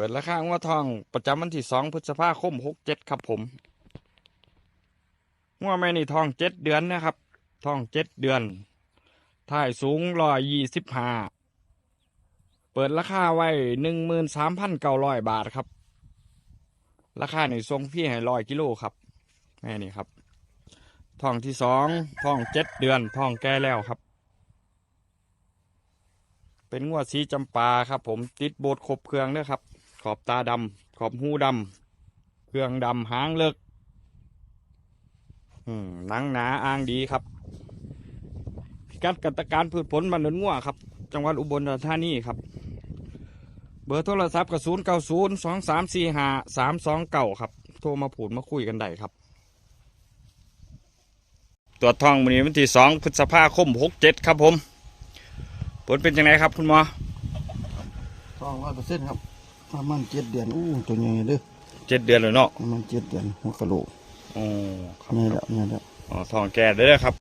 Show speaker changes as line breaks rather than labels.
ปิดราคางัวทองประจำวันที่สองพฤษภาคมหกเจ็ดครับผมงัวแม่นี่ทองเจ็ดเดือนนะครับทองเจ็ดเดือนถ่ายสูงร้อยยี่สิบห้าเปิดราคาไว้หนึ่งหมื่นสามพันเก้าร้อยบาทครับ ราคาในทรงพี่ให้ร้อยกิโลครับ แม่นี่ครับทองที่สองทองเจ็ดเดือนทองแก่แล้วครับ เป็นงวดสีจำปาครับ ผมติดโบดครบเครื่องเด้อครับ ขอบตาดำขอบหูดำเครื่องดำหางเลิกหนังหนาอ่างดีครับพิกัดกัตการพืชผลบันดนงัวครับ จังหวัดอุบลราชธานีครับ เบอร์โทรศัพท์กระศูนย์เก้าศูนย์สองสามสี่ห้าสามสองเก้าครับ โทรมาผูดมาคุยกันได้ครับ ตัวจทองวันนี้วันที่สองพฤษภาคมหกเจ็ดครับผม ผลเป็นยังไงครับคุณหมอ
ทองร้อยเปอร์เซ็นต์ครับ ประมาณเจ็ดเดือนอู้ตัวใหญ่เด้อ
เจ็ดเดือนเลยเนาะ
ประมาณเจ็ดเดือนหัวกะโหลก
อ๋อ
ใหญ่แล้วใหญ่แล้ว
อ๋อทองแก่เด้อครับ